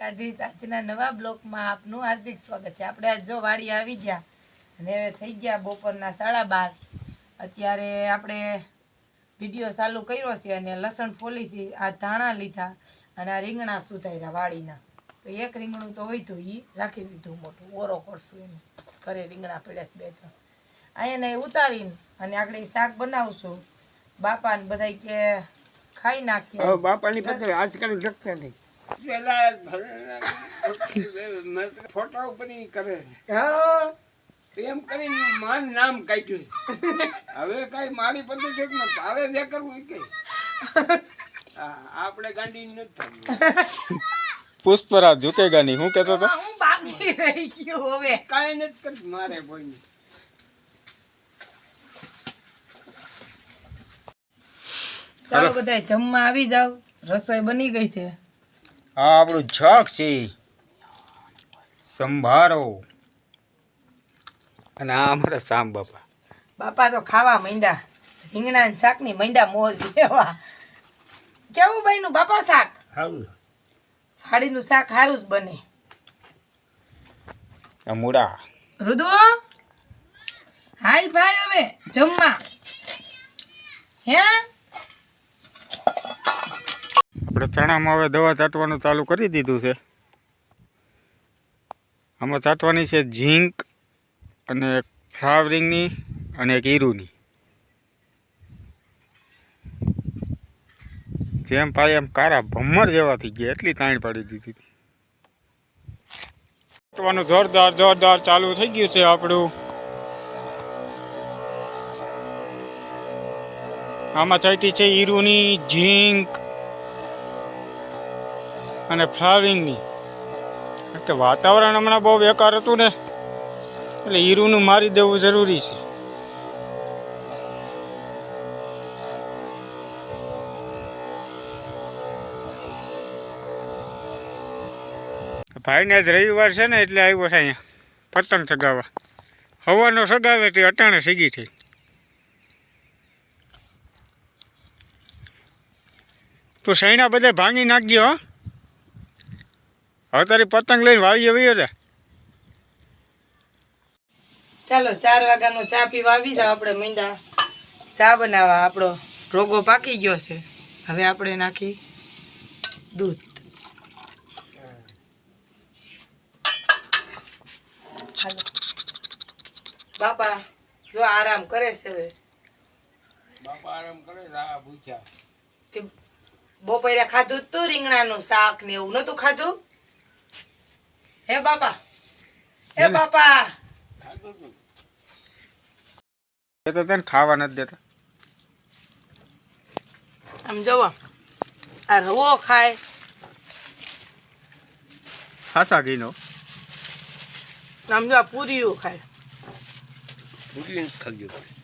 કાધી આજના નવા બ્લોકમાં આપનું હાર્દિક સ્વાગત છે. આપણે આજ જો વાડી આવી ગયા અને હવે થઈ ગયા બપોરના સાડા બાર. અત્યારે આપણે વીડિયો ચાલુ કર્યો છે અને લસણ ફોલી છે આ ધાણા લીધા અને આ રીંગણા સુધાર્યા વાડીના. તો એક રીંગણું તો હોય તો એ રાખી દીધું મોટું ઓરો કરશું એનું ઘરે રીંગણા પડ્યા બે ત્રણ. અહીંયા ઉતારીને અને આપણે શાક બનાવશું. બાપાને બધા કે ખાઈ નાખીએ. બાપાની આજકાલ જગતા નહીં. પેલા ફોટા ઉપર કરે. એમ કરીને માન નામ કાઢ્યું હવે કઈ મારી પત્ની છે તારે જે કરવું એ આપણે ગાંડી નથી થવું. પુષ્પરાજ ઝુકેગા નહીં હું કહેતો હતો? હા, હું બાકી રહી ગયું હવે. કાંઈ નથી કરતું મારે કોઈને. ચાલો બધા જમવા આવી જાવ રસોઈ બની ગઈ છે. આ આપણું જગ છે. સંભારો. અને આ અમારા સામ બાપા. બાપા તો ખાવા માંડ્યા. રીંગણા ને શાકની માંડ્યા મોજ લેવા. કેવું બન્યું બાપા શાક? સારું થાળીનું શાક સારું જ બને. આ મૂળા. રુદુ? હાલ ભાઈ હવે જમવા. હે? આપણે ચણામાં હવે દવા છાંટવાનું ચાલુ કરી દીધું છે. આમાં છાંટવાની છે ઝીંક અને ફ્લાવરિંગની અને એક ઈરુની. જેમ પાય એમ કારા ભમર જેવા થઈ ગયા, એટલી તાણ પાડી દીધી હતી. છાંટવાનું જોરદાર જોરદાર ચાલુ થઈ ગયું છે આપણું. આમાં ચાટી છે ઈરુની, ઝીંક અને ફ્લાવરિંગની કે વાતાવરણ હમણાં બહુ બેકાર હતું ને, એટલે હીરુનું મારી દેવું જરૂરી છે. ભાઈને જ રવિવાર છે ને, એટલે આવ્યો છે અહીંયા, પતંગ સગાવવા હવાનો સગાવે તે અટાણે સીગી થઈ. તું સૈણા બધે ભાંગી નાખજો, હો. હવે તારી પતંગ લઈને વાવી જવી છે ચાલો ચાર વાગ્યાનો ચા પીવા આવી જાવ આપણે મીંડા. ચા બનાવવા આપણો રોગો પાકી ગયો છે. હવે આપણે નાખી દૂધ. બાપા જો આરામ કરે છે હવે. બાપા આરામ કરે છે, ભૂખ્યા. બપોરે ખાધું તું રીંગણાનું શાક ને એવું નતું ખાધું? હે બાપા. હે બાપા. એ તો તને ખાવા નથી દેતા. આમ જોવો. આ રવો ખાય. હાસા ઘીનો. આમ જો આ પૂરીઓ ખાય. નથી ખાધું